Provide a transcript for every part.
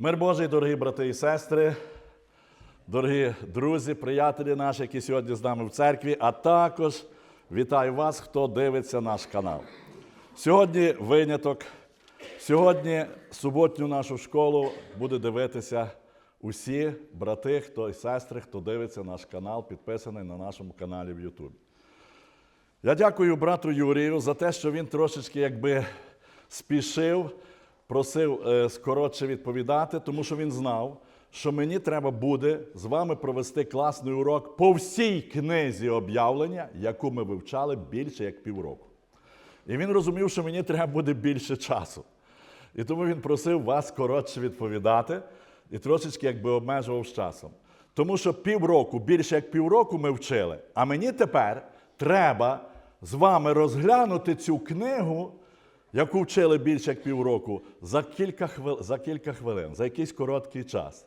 Мир Божий, дорогі брати і сестри, дорогі друзі, приятелі наші, які сьогодні з нами в церкві, а також вітаю вас, хто дивиться наш канал. Сьогодні виняток. Сьогодні суботню нашу школу буде дивитися усі брати, хто і сестри, хто дивиться наш канал, підписаний на нашому каналі в Ютубі. Я дякую брату Юрію за те, що він трошечки якби спішив, просив е, скоротше відповідати, тому що він знав, що мені треба буде з вами провести класний урок по всій книзі об'явлення, яку ми вивчали більше як півроку. І він розумів, що мені треба буде більше часу. І тому він просив вас коротше відповідати і трошечки якби обмежував з часом. Тому що півроку, більше як півроку ми вчили, а мені тепер треба з вами розглянути цю книгу, яку вчили більше як півроку, за кілька, хвил... за кілька хвилин, за якийсь короткий час.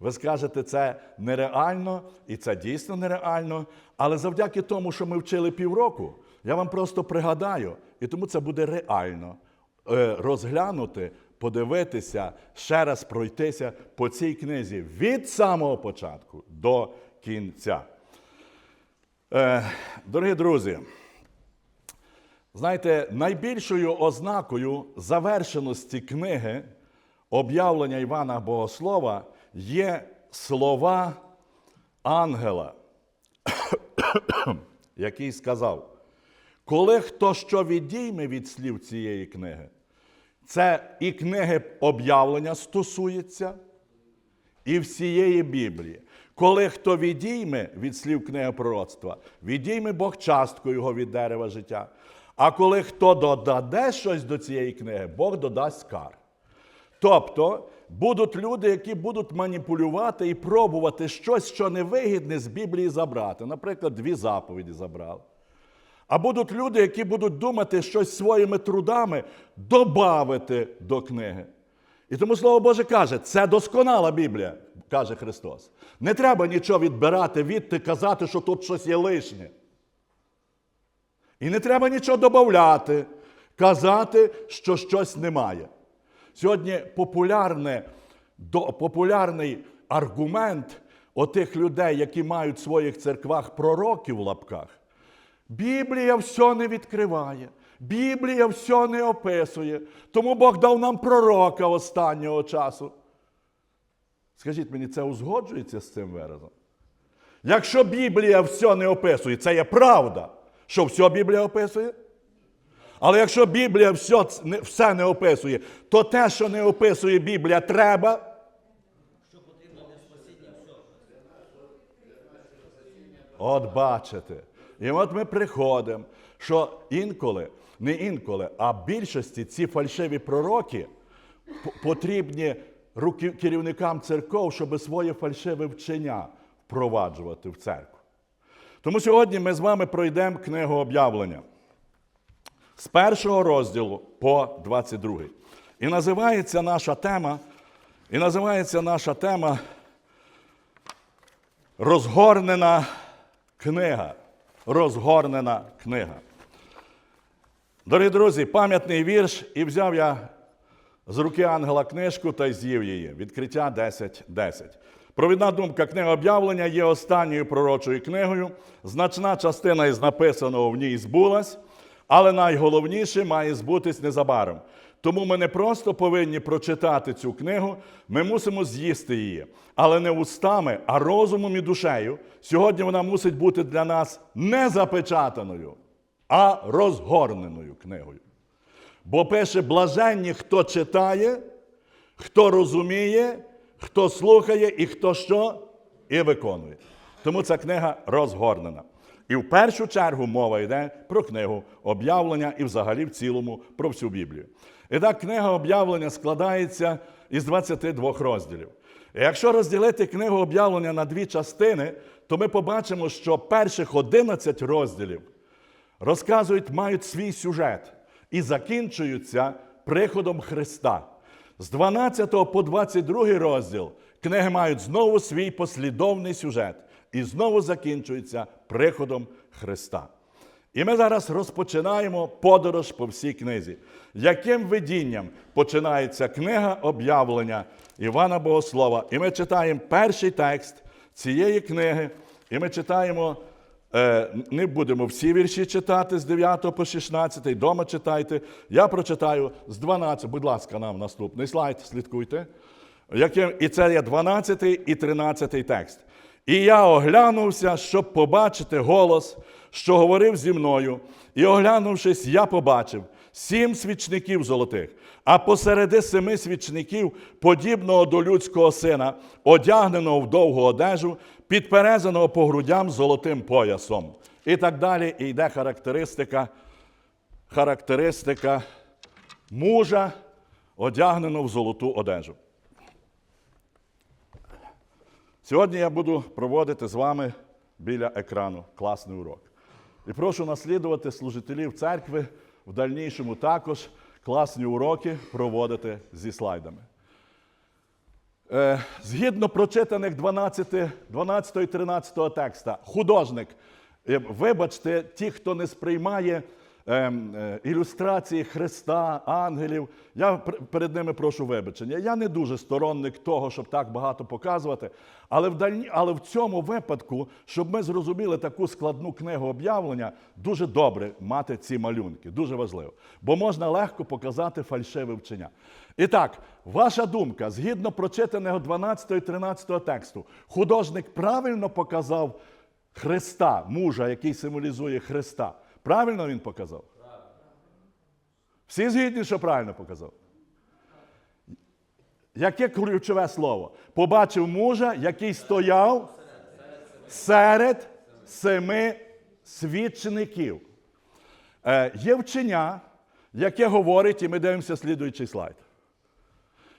Ви скажете, це нереально, і це дійсно нереально. Але завдяки тому, що ми вчили півроку, я вам просто пригадаю, і тому це буде реально е, розглянути, подивитися, ще раз пройтися по цій книзі від самого початку до кінця. Е, Дорогі друзі, знаєте, найбільшою ознакою завершеності книги об'явлення Івана Богослова є слова ангела, який сказав: коли хто що відійме від слів цієї книги, це і книги об'явлення стосується, і всієї Біблії. Коли хто відійме від слів книги пророцтва, відійме Бог частку його від дерева життя. А коли хто додаде щось до цієї книги, Бог додасть скар. Тобто будуть люди, які будуть маніпулювати і пробувати щось, що невигідне з Біблії забрати. Наприклад, дві заповіді забрали. А будуть люди, які будуть думати щось своїми трудами додати до книги. І тому Слово Боже каже, це досконала Біблія, каже Христос. Не треба нічого відбирати відти, казати, що тут щось є лишнє. І не треба нічого додати, казати, що щось немає. Сьогодні популярне, до, популярний аргумент отих людей, які мають в своїх церквах пророків в лапках. Біблія все не відкриває, Біблія все не описує. Тому Бог дав нам пророка останнього часу. Скажіть мені, це узгоджується з цим виразом? Якщо Біблія все не описує, це є правда, що все Біблія описує? Але якщо Біблія все, не- все не описує, то те, що не описує Біблія, треба. От бачите. І от ми приходимо, що інколи, не інколи, а більшості ці фальшиві пророки потрібні керівникам церков, щоб своє фальшиве вчення впроваджувати в церкву. Тому сьогодні ми з вами пройдемо книгу об'явлення з першого розділу по 22. І називається наша тема, і називається наша тема Розгорнена книга. Розгорнена книга. Дорогі друзі, пам'ятний вірш, і взяв я з руки ангела книжку та з'їв її. Відкриття 10.10. Провідна думка книга об'явлення є останньою пророчою книгою. Значна частина із написаного в ній збулась, але найголовніше має збутись незабаром. Тому ми не просто повинні прочитати цю книгу, ми мусимо з'їсти її. Але не устами, а розумом і душею. Сьогодні вона мусить бути для нас не запечатаною, а розгорненою книгою. Бо пише: блаженні, хто читає, хто розуміє, хто слухає і хто що і виконує. Тому ця книга розгорнена. І в першу чергу мова йде про книгу об'явлення і взагалі в цілому про всю Біблію. І так, книга об'явлення складається із 22 розділів. І якщо розділити книгу об'явлення на дві частини, то ми побачимо, що перших 11 розділів розказують, мають свій сюжет і закінчуються приходом Христа. З 12 по 22 розділ книги мають знову свій послідовний сюжет і знову закінчуються приходом Христа. І ми зараз розпочинаємо подорож по всій книзі. Яким видінням починається книга об'явлення Івана Богослова. І ми читаємо перший текст цієї книги, і ми читаємо. Е, не будемо всі вірші читати з 9 по 16, дома читайте. Я прочитаю з 12. Будь ласка, нам наступний слайд, слідкуйте. І це є 12 і 13 текст. І я оглянувся, щоб побачити голос, що говорив зі мною. І оглянувшись, я побачив сім свічників золотих, а посереди семи свічників, подібного до людського сина, одягненого в довгу одежу, підперезаного по грудям золотим поясом. І так далі і йде характеристика, характеристика мужа, одягненого в золоту одежу. Сьогодні я буду проводити з вами біля екрану класний урок. І прошу наслідувати служителів церкви в дальнішому також класні уроки проводити зі слайдами. Е, згідно прочитаних 12, 12 і 13 текста, художник, е, вибачте, ті, хто не сприймає ілюстрації Христа, ангелів, я перед ними прошу вибачення. Я не дуже сторонник того, щоб так багато показувати. Але в, дальні, але в цьому випадку, щоб ми зрозуміли таку складну книгу об'явлення, дуже добре мати ці малюнки. Дуже важливо. Бо можна легко показати фальшиве вчення. І так, ваша думка, згідно прочитаного 12 і 13 тексту, художник правильно показав Христа, мужа, який символізує Христа. Правильно він показав? Всі згідні, що правильно показав? Яке ключове слово? Побачив мужа, який стояв серед семи свідчеників. Е, є вчення, яке говорить, і ми дивимося слідуючий слайд.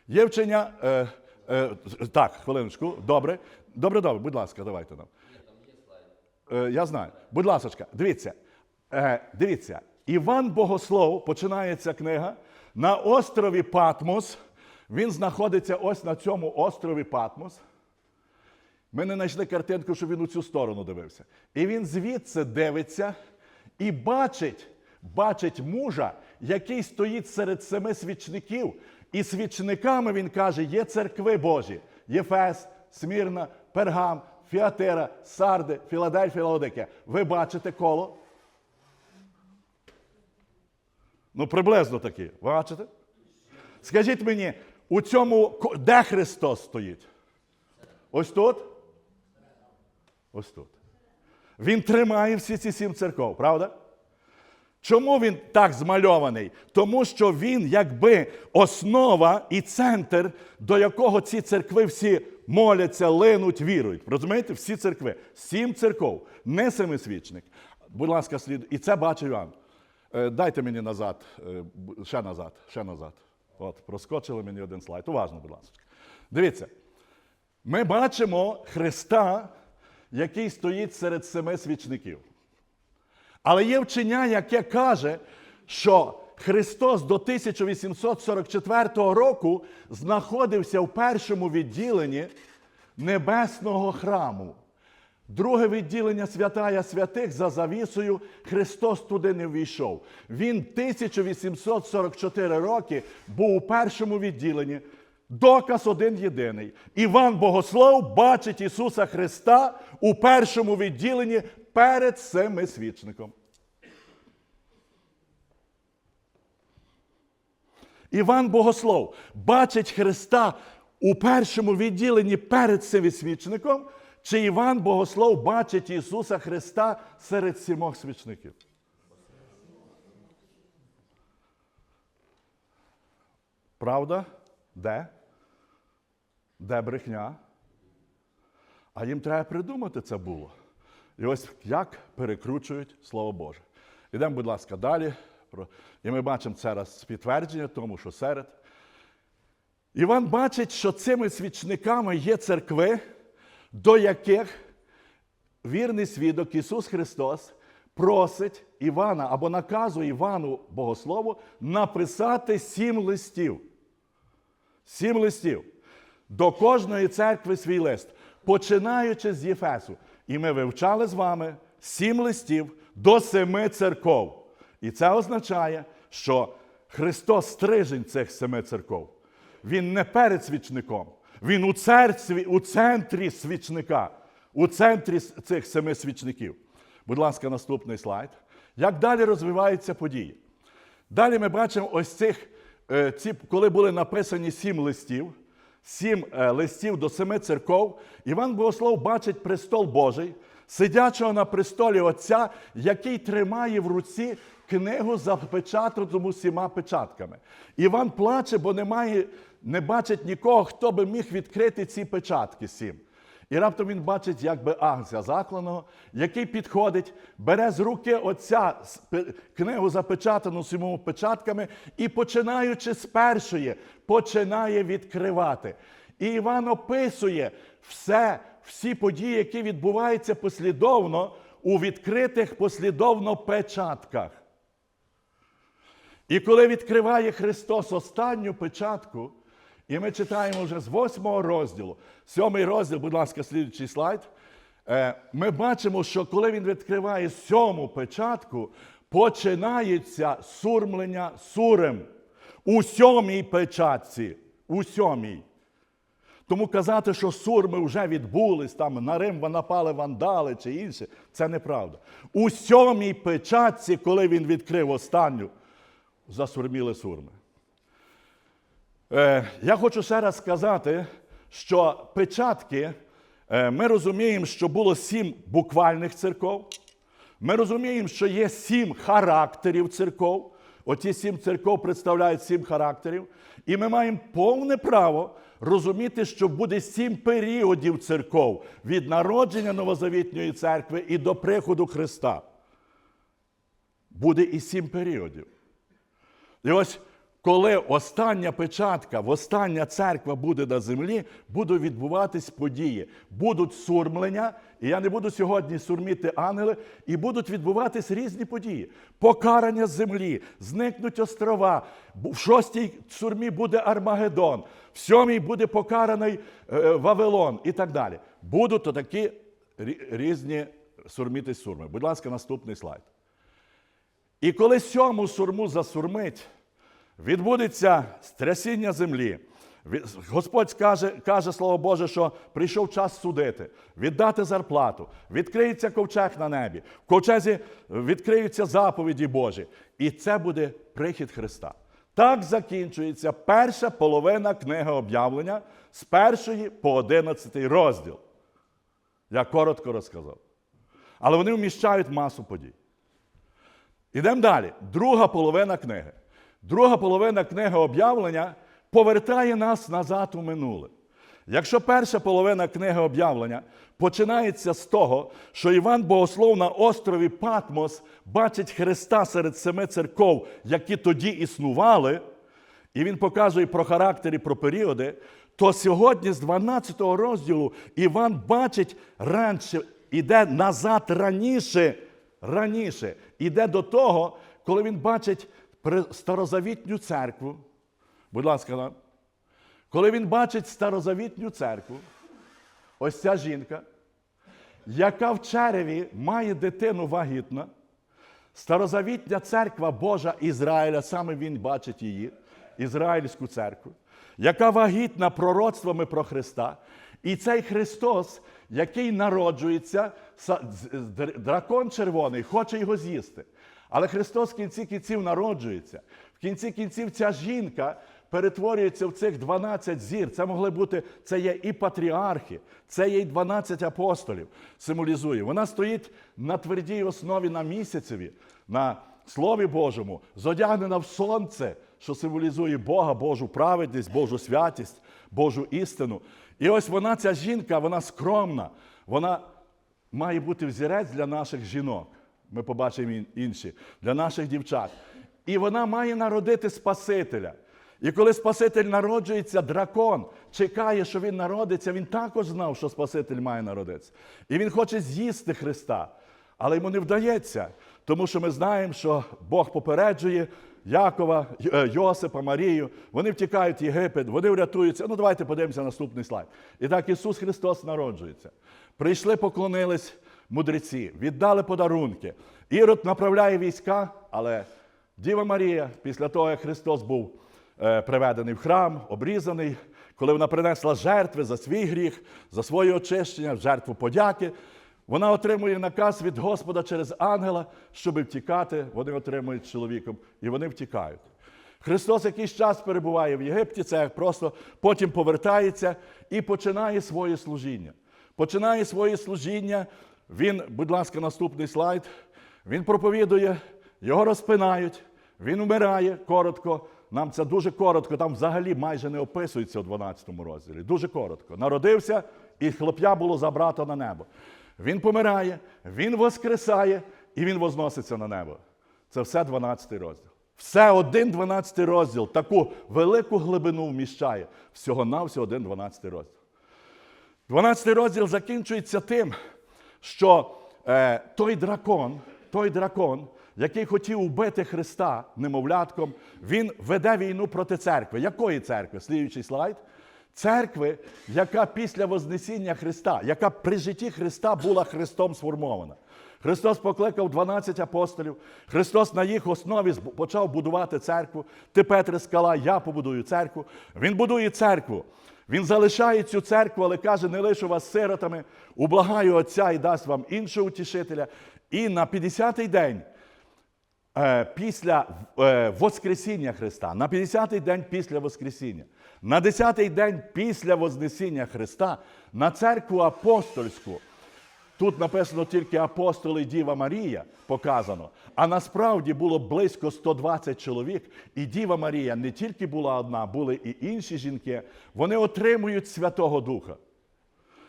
Є вчення. Е, е, так, хвилиночку, добре. Добре, добре, будь ласка, давайте нам. Е, я знаю. Будь ласка, дивіться. Е, дивіться, Іван Богослов, починається книга, на острові Патмос. Він знаходиться ось на цьому острові Патмос. Ми не знайшли картинку, щоб він у цю сторону дивився. І він звідси дивиться і бачить, бачить мужа, який стоїть серед семи свічників. І свічниками він каже: є церкви Божі: Єфес, Смірна, Пергам, Фіатера, Сарди, Філадельфія, Лаодикія. Ви бачите коло? Ну, приблизно такі. Бачите? Скажіть мені, у цьому де Христос стоїть? Ось тут? Ось тут. Він тримає всі ці сім церков, правда? Чому він так змальований? Тому що він якби основа і центр, до якого ці церкви всі моляться, линуть, вірують. Розумієте? Всі церкви. Сім церков, не семисвічник. Будь ласка, слід. І це бачив Іоанн. Е, Дайте мені назад, е, ще назад, ще назад. От, проскочили мені один слайд. Уважно, будь ласка. Дивіться. Ми бачимо Христа, який стоїть серед семи свічників. Але є вчення, яке каже, що Христос до 1844 року знаходився в першому відділенні небесного храму. Друге відділення святая святих за завісою Христос туди не ввійшов. Він 1844 роки був у першому відділенні. Доказ один єдиний. Іван Богослов бачить Ісуса Христа у першому відділенні перед семисвічником. Іван Богослов бачить Христа у першому відділенні перед семисвічником, чи Іван Богослов бачить Ісуса Христа серед сімох свічників? Правда? Де? Де брехня? А їм треба придумати це було. І ось як перекручують Слово Боже. Ідемо, будь ласка, далі. І ми бачимо це раз підтвердження тому, що серед. Іван бачить, що цими свічниками є церкви, до яких вірний свідок Ісус Христос просить Івана або наказує Івану Богослову написати сім листів. Сім листів. До кожної церкви свій лист, починаючи з Єфесу. І ми вивчали з вами сім листів до семи церков. І це означає, що Христос стрижень цих семи церков. він не перед свічником. Він у церкві, у центрі свічника, у центрі цих семи свічників. Будь ласка, наступний слайд. Як далі розвиваються події? Далі ми бачимо ось цих, е, ці, коли були написані сім листів, сім е, листів до семи церков, Іван Богослов бачить престол Божий, сидячого на престолі Отця, який тримає в руці книгу запечатану всіма печатками. Іван плаче, бо немає, не бачить нікого, хто би міг відкрити ці печатки сім. І раптом він бачить, якби агнця закланого, який підходить, бере з руки отця книгу запечатану сімома печатками, і починаючи з першої, починає відкривати. І Іван описує все, всі події, які відбуваються послідовно у відкритих послідовно печатках. І коли відкриває Христос останню печатку, і ми читаємо вже з восьмого розділу, сьомий розділ, будь ласка, слідуючий слайд. е, Ми бачимо, що коли він відкриває сьому печатку, починається сурмлення сурем у сьомій печатці. У сьомій. Тому казати, що сурми вже відбулись, там на Рим напали вандали чи інше, це неправда. У сьомій печатці, коли він відкрив останню, засурміли сурми. Е, я хочу ще раз сказати, що печатки, е, ми розуміємо, що було сім буквальних церков. Ми розуміємо, що є сім характерів церков. Оті сім церков представляють сім характерів. І ми маємо повне право розуміти, що буде сім періодів церков від народження Новозавітньої церкви і до приходу Христа. Буде і сім періодів. І ось коли остання печатка, остання церква буде на землі, будуть відбуватись події. Будуть сурмлення, і я не буду сьогодні сурміти ангели, і будуть відбуватись різні події. Покарання землі, зникнуть острова. В шостій сурмі буде Армагеддон, в сьомій буде покараний е, Вавилон і так далі. Будуть отакі рі- різні сурміти сурми. Будь ласка, наступний слайд. І коли сьому сурму засурмить, відбудеться стрясіння землі. Господь скаже, каже, Слово Боже, що прийшов час судити, віддати зарплату, відкриється ковчег на небі, в ковчезі відкриються заповіді Божі. І це буде прихід Христа. Так закінчується перша половина книги об'явлення з першої по одинадцятий розділ. Я коротко розказав. Але вони вміщають масу подій. Ідемо далі. Друга половина книги. Друга половина книги об'явлення повертає нас назад у минуле. Якщо перша половина книги об'явлення починається з того, що Іван Богослов на острові Патмос бачить Христа серед семи церков, які тоді існували, і він показує про характер і про періоди, то сьогодні з 12 розділу Іван бачить раніше, іде назад раніше, раніше, іде до того, коли він бачить старозавітню церкву. Будь ласка, нам. Коли він бачить старозавітню церкву, ось ця жінка, яка в череві має дитину вагітна, старозавітня церква Божа Ізраїля, саме він бачить її, Ізраїльську церкву, яка вагітна пророцтвами про Христа. І цей Христос, який народжується, дракон червоний, хоче його з'їсти. Але Христос в кінці кінців народжується. В кінці кінців ця жінка перетворюється в цих 12 зір. Це могли бути, це є і патріархи, це є і 12 апостолів, символізує. Вона стоїть на твердій основі на місяцеві, на Слові Божому, зодягнена в сонце, що символізує Бога, Божу праведність, Божу святість, Божу істину. І ось вона, ця жінка, вона скромна, вона має бути взірець для наших жінок. Ми побачимо інші, для наших дівчат. І вона має народити Спасителя. І коли Спаситель народжується, дракон чекає, що він народиться, він також знав, що Спаситель має народитися. І він хоче з'їсти Христа. Але йому не вдається, тому що ми знаємо, що Бог попереджує Якова, е, Йосипа, Марію. Вони втікають в Єгипет, вони врятуються. Ну, давайте подивимося на наступний слайд. І так Ісус Христос народжується. Прийшли, поклонились мудреці, віддали подарунки. Ірод направляє війська, але Діва Марія, після того, як Христос був е, приведений в храм, обрізаний, коли вона принесла жертви за свій гріх, за своє очищення, жертву подяки, вона отримує наказ від Господа через ангела, щоб втікати. Вони отримують чоловіком, і вони втікають. Христос якийсь час перебуває в Єгипті, це просто потім повертається і починає своє служіння. Починає своє служіння. Він, будь ласка, наступний слайд. Він проповідує, його розпинають, він вмирає коротко. Нам це дуже коротко, там взагалі майже не описується у 12 розділі. Дуже коротко. Народився, і хлоп'я було забрато на небо. Він помирає, він воскресає і він возноситься на небо. Це все 12 розділ. Все один 12 розділ, таку велику глибину вміщає. Всього-навсього один 12 розділ. 12 розділ закінчується тим, що е, той дракон, той дракон, який хотів убити Христа немовлятком, він веде війну проти церкви. Якої церкви? Слідуючий слайд. Церкви, яка після Вознесіння Христа, яка при житті Христа була Христом сформована. Христос покликав 12 апостолів. Христос на їх основі почав будувати церкву. Ти, Петре, скала, я побудую церкву. Він будує церкву. Він залишає цю церкву, але каже: не лишу вас сиротами, ублагаю Отця і дасть вам іншого утішителя. І на 50-й день е, після е, Воскресіння Христа, на 50-й день після Воскресіння, на 10-й день після Вознесіння Христа, на церкву апостольську. Тут написано тільки апостоли Діва Марія показано. А насправді було близько 120 чоловік. І Діва Марія не тільки була одна, були і інші жінки. Вони отримують Святого Духа.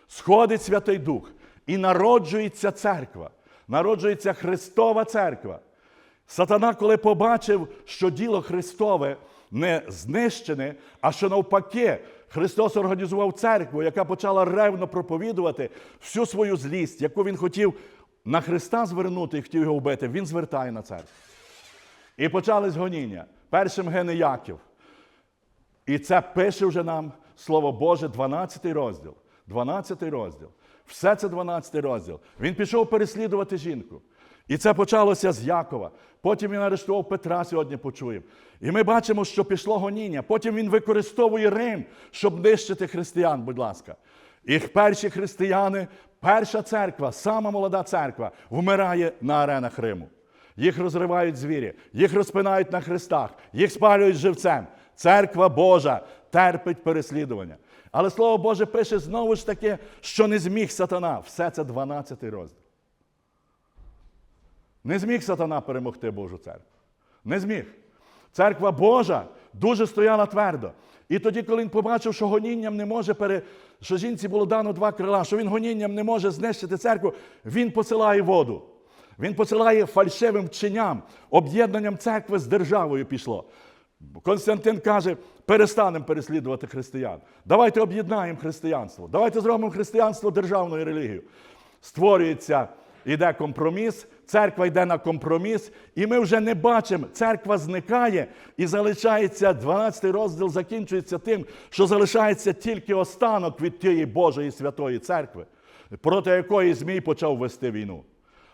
Сходить Святий Дух і народжується церква, народжується Христова церква. Сатана, коли побачив, що діло Христове не знищене, а що навпаки, Христос організував церкву, яка почала ревно проповідувати всю свою злість, яку він хотів на Христа звернути і хотів його вбити, він звертає на церкву. І почались гоніння. Першим гине Яків. І це пише вже нам Слово Боже, 12 розділ. 12 розділ. Все це 12 розділ. Він пішов переслідувати жінку. І це почалося з Якова. Потім він арештував Петра, сьогодні почуємо. І ми бачимо, що пішло гоніння. Потім він використовує Рим, щоб нищити християн, будь ласка. І перші християни, перша церква, сама молода церква, вмирає на аренах Риму. Їх розривають звірі, їх розпинають на хрестах, їх спалюють живцем. Церква Божа терпить переслідування. Але Слово Боже пише знову ж таки, що не зміг сатана. Все це 12 розділ. Не зміг сатана перемогти Божу церкву. Не зміг. Церква Божа дуже стояла твердо. І тоді, коли він побачив, що гонінням не може пере... що жінці було дано два крила, що він гонінням не може знищити церкву, він посилає воду. Він посилає фальшивим вченням, об'єднанням церкви з державою пішло. Константин каже: перестанемо переслідувати християн. Давайте об'єднаємо християнство. Давайте зробимо християнство державною релігією. Створюється, іде компроміс, церква йде на компроміс, і ми вже не бачимо, церква зникає і залишається 12 розділ, закінчується тим, що залишається тільки останок від тієї Божої святої церкви, проти якої Змій почав вести війну.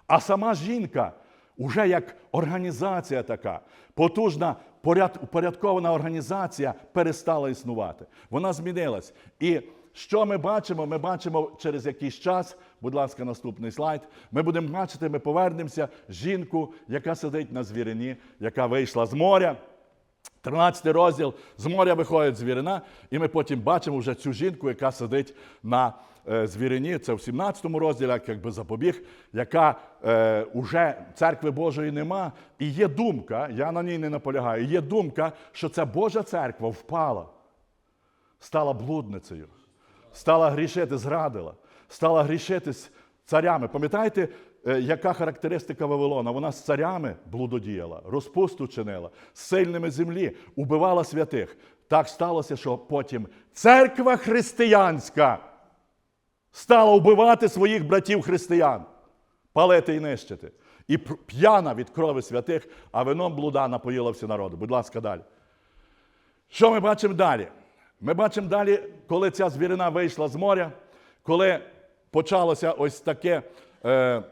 А сама жінка, уже як організація така, потужна, упорядкована організація перестала існувати. Вона змінилась. І що ми бачимо? Ми бачимо через якийсь час, будь ласка, наступний слайд. Ми будемо бачити, ми повернемося жінку, яка сидить на звірині, яка вийшла з моря. 13 розділ з моря виходить звірина, і ми потім бачимо вже цю жінку, яка сидить на е, звірині. Це в 17 розділі, як якби запобіг, яка е, уже церкви Божої нема. І є думка, я на ній не наполягаю, є думка, що ця Божа церква впала, стала блудницею, стала грішити, зрадила, стала грішити з царями. Пам'ятаєте, е, яка характеристика Вавилона? Вона з царями блудодіяла, розпусту чинила, з сильними землі, убивала святих. Так сталося, що потім церква християнська стала вбивати своїх братів християн, палити і нищити. І п'яна від крови святих, а вином блуда напоїла всі народи. Будь ласка, далі. Що ми бачимо далі? Ми бачимо далі, коли ця звірина вийшла з моря, коли почалося ось таке. Е,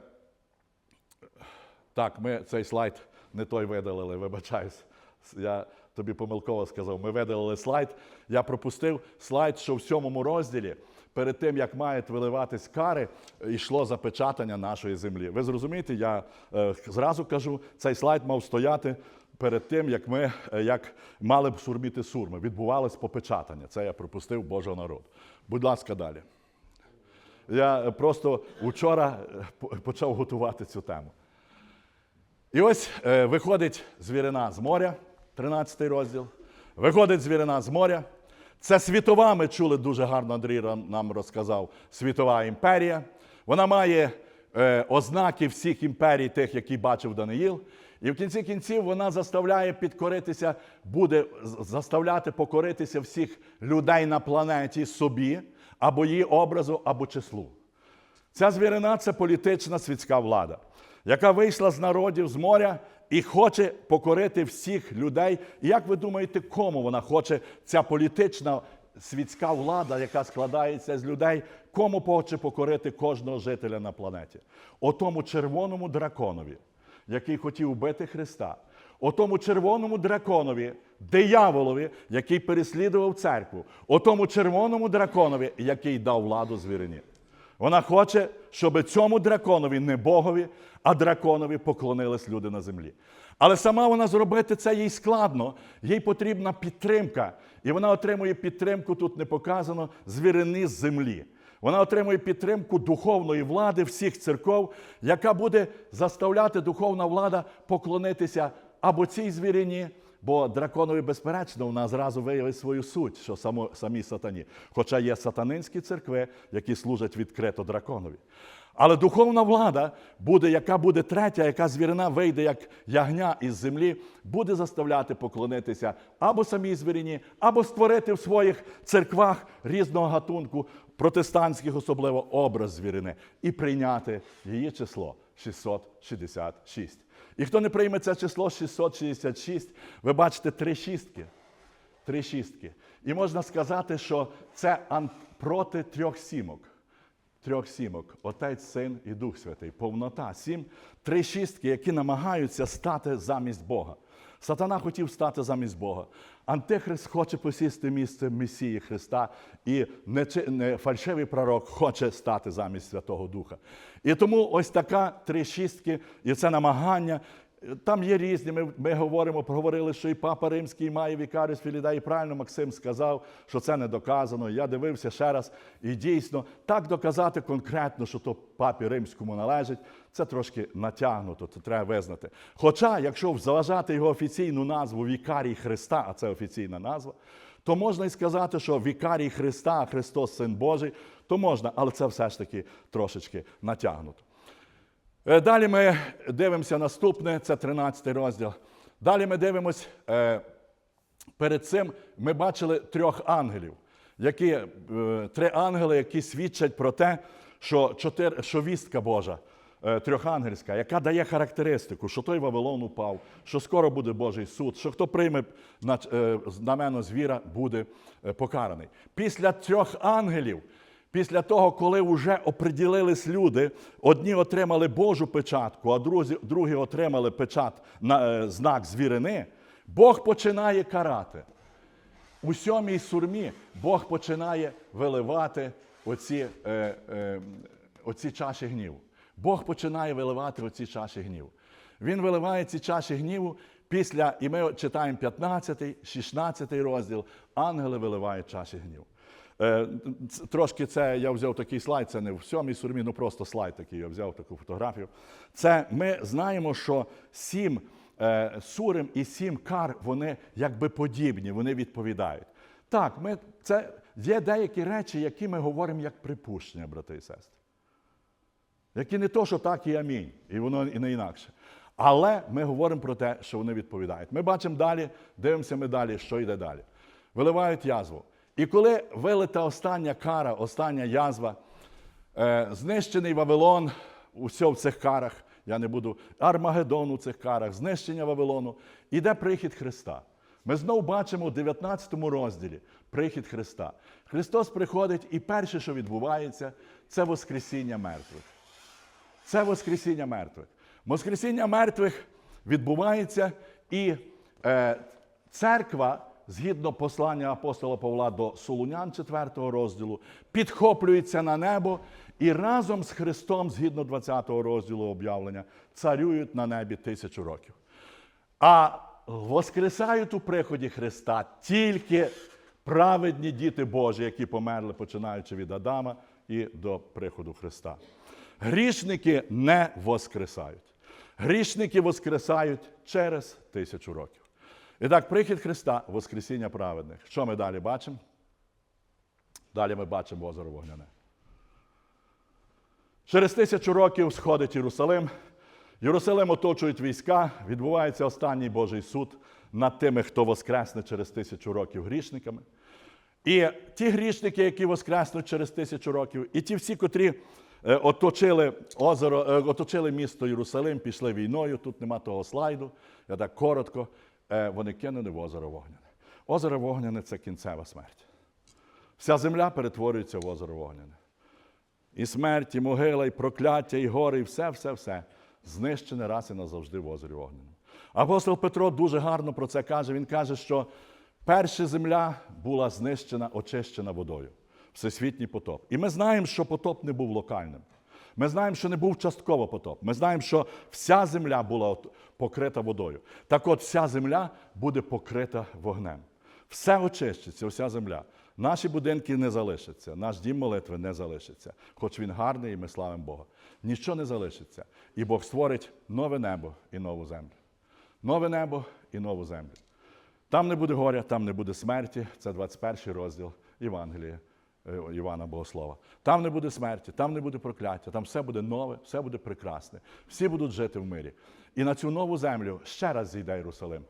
так, ми цей слайд не той видалили, вибачаюсь. Я тобі помилково сказав. Ми видалили слайд. Я пропустив слайд, що в сьомому розділі, перед тим як мають виливатись кари, йшло запечатання нашої землі. Ви зрозумієте, я е, зразу кажу, цей слайд мав стояти. Перед тим, як ми е, як мали б сурміти сурми, відбувалось попечатання. Це я пропустив Божого народу. Будь ласка, далі. Я просто вчора е, почав готувати цю тему. І ось е, виходить звірина з моря, 13 розділ. Виходить звірина з моря. Це світова, ми чули дуже гарно, Андрій нам розказав, світова імперія. Вона має е, ознаки всіх імперій, тих, які бачив Даниїл. І в кінці кінців вона заставляє підкоритися, буде заставляти покоритися всіх людей на планеті собі, або її образу, або числу. Ця звірина це політична світська влада, яка вийшла з народів з моря і хоче покорити всіх людей. Як ви думаєте, кому вона хоче ця політична світська влада, яка складається з людей, кому хоче покорити кожного жителя на планеті? Отому червоному драконові, який хотів вбити Христа. Отому червоному драконові, дияволові, який переслідував церкву, отому червоному драконові, який дав владу звірині. Вона хоче, щоб цьому драконові, не Богові, а драконові поклонились люди на землі. Але сама вона зробити це їй складно, їй потрібна підтримка. І вона отримує підтримку, тут не показано, звірини з землі. Вона отримує підтримку духовної влади всіх церков, яка буде заставляти духовна влада поклонитися або цій звірині, Бо драконові, безперечно, вона зразу виявить свою суть, що само, самі сатані. Хоча є сатанинські церкви, які служать відкрито драконові. Але духовна влада буде, яка буде третя, яка звірина вийде як ягня із землі, буде заставляти поклонитися або самій звірині, або створити в своїх церквах різного гатунку, протестантських особливо образ звірини, і прийняти її число 666. І хто не прийме це число 666, ви бачите три шістки. Три шістки. І можна сказати, що це проти трьох сімок. Трьох сімок. Отець, Син і Дух Святий. Повнота. Сім. Три шістки, які намагаються стати замість Бога. Сатана хотів стати замість Бога. Антихрист хоче посісти місце Месії Христа, і не, фальшивий пророк хоче стати замість Святого Духа. І тому ось така три шістки, і це намагання. Там є різні. Ми, ми говоримо, проговорили, що і Папа Римський має вікаріус Філіда, і правильно Максим сказав, що це не доказано. Я дивився ще раз, і дійсно так доказати конкретно, що то папі римському належить, це трошки натягнуто, це треба визнати. Хоча, якщо заважати його офіційну назву Вікарій Христа, а це офіційна назва, то можна і сказати, що Вікарій Христа, Христос Син Божий, то можна, але це все ж таки трошечки натягнуто. Е, Далі ми дивимося наступне, це 13 розділ. Далі ми дивимося, е, перед цим ми бачили трьох ангелів, які, е, три ангели, які свідчать про те, що, чотир, що вістка Божа, трьохангельська, яка дає характеристику, що той Вавилон упав, що скоро буде Божий суд, що хто прийме на- знамено звіра, буде покараний. Після трьох ангелів Після того, коли вже оприділились люди, одні отримали Божу печатку, а другі отримали печат на е, знак звірини, Бог починає карати. У сьомій сурмі Бог починає виливати оці, е, е, оці чаші гніву. Бог починає виливати оці чаші гніву. Він виливає ці чаші гніву після, і ми читаємо 15, 16 розділ, ангели виливають чаші гніву. Е, Трошки це я взяв такий слайд, це не в сьомій сурмі, ну просто слайд такий, я взяв таку фотографію. Це ми знаємо, що сім е, сурим і сім кар, вони якби подібні, вони відповідають. Так, ми, це є деякі речі, які ми говоримо як припущення, брати і сестри. Які не то, що так і амінь, і воно і не інакше. Але ми говоримо про те, що вони відповідають. Ми бачимо далі, дивимося ми далі, що йде далі. Виливають язву. І коли вилита остання кара, остання язва, е, знищений Вавилон, усе в цих карах, я не буду, Армагеддон у цих карах, знищення Вавилону, іде прихід Христа. Ми знову бачимо у 19 розділі прихід Христа. Христос приходить, і перше, що відбувається, це Воскресіння мертвих. Це Воскресіння мертвих. Воскресіння мертвих відбувається, і е, церква, згідно послання апостола Павла до Солунян 4 розділу, підхоплюється на небо і разом з Христом, згідно 20 розділу об'явлення, царюють на небі тисячу років. А воскресають у приході Христа тільки праведні діти Божі, які померли, починаючи від Адама і до приходу Христа. Грішники не воскресають. Грішники воскресають через тисячу років. І так, прихід Христа, Воскресіння праведних. Що ми далі бачимо? Далі ми бачимо озеро Вогняне. Через тисячу років сходить Єрусалим. Єрусалим оточують війська, відбувається останній Божий суд над тими, хто воскресне через тисячу років грішниками. І ті грішники, які воскреснуть через тисячу років, і ті всі, котрі е, оточили озеро, е, оточили місто Єрусалим, пішли війною. Тут нема того слайду. Я так коротко. Е, Вони кинули в озеро Вогняне. Озеро Вогняне це кінцева смерть. Вся земля перетворюється в озеро Вогняне. І смерть, і могила, і прокляття, і гори, і все, все, все знищене раз і назавжди в озері Вогняному. Апостол Петро дуже гарно про це каже. Він каже, що перша земля була знищена, очищена водою. Всесвітній потоп. І ми знаємо, що потоп не був локальним. Ми знаємо, що не був частково потоп. Ми знаємо, що вся земля була покрита водою. Так от вся земля буде покрита вогнем. Все очиститься, вся земля. Наші будинки не залишаться, наш дім молитви не залишиться, хоч він гарний, і ми славимо Бога. Нічого не залишиться. І Бог створить нове небо і нову землю. Нове небо і нову землю. Там не буде горя, там не буде смерті. Це 21 розділ Євангелія Івана Богослова. Там не буде смерті, там не буде прокляття, там все буде нове, все буде прекрасне. Всі будуть жити в мирі. І на цю нову землю ще раз зійде Єрусалим.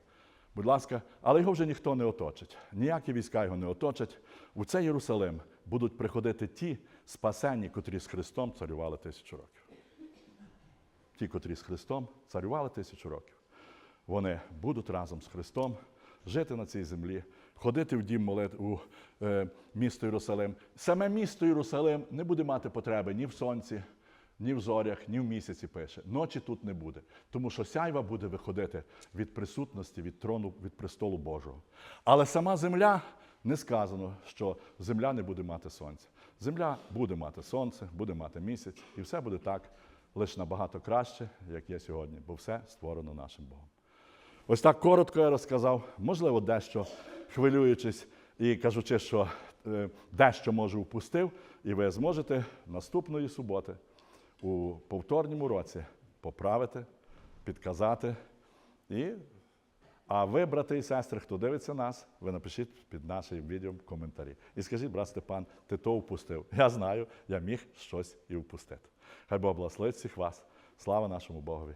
Будь ласка, але його вже ніхто не оточить. Ніякі війська його не оточать. У цей Єрусалим будуть приходити ті спасенні, котрі з Христом царювали тисячу років. Ті, котрі з Христом царювали тисячу років. Вони будуть разом з Христом жити на цій землі, ходити в дім молит у е, місто Єрусалим. Саме місто Єрусалим не буде мати потреби ні в сонці, ні в зорях, ні в місяці пише. Ночі тут не буде, тому що сяйва буде виходити від присутності, від трону, від престолу Божого. Але сама земля не сказано, що земля не буде мати сонця. Земля буде мати сонце, буде мати місяць, і все буде так, лише набагато краще, як є сьогодні, бо все створено нашим Богом. Ось так коротко я розказав, можливо, дещо хвилюючись і кажучи, що е, дещо може впустив, і ви зможете наступної суботи у повторному році поправити, підказати. І, а ви, брати і сестри, хто дивиться нас, ви напишіть під нашим відео коментарі. І скажіть, брат Степан, ти то впустив. Я знаю, я міг щось і впустити. Хай Бог благословить всіх вас. Слава нашому Богові.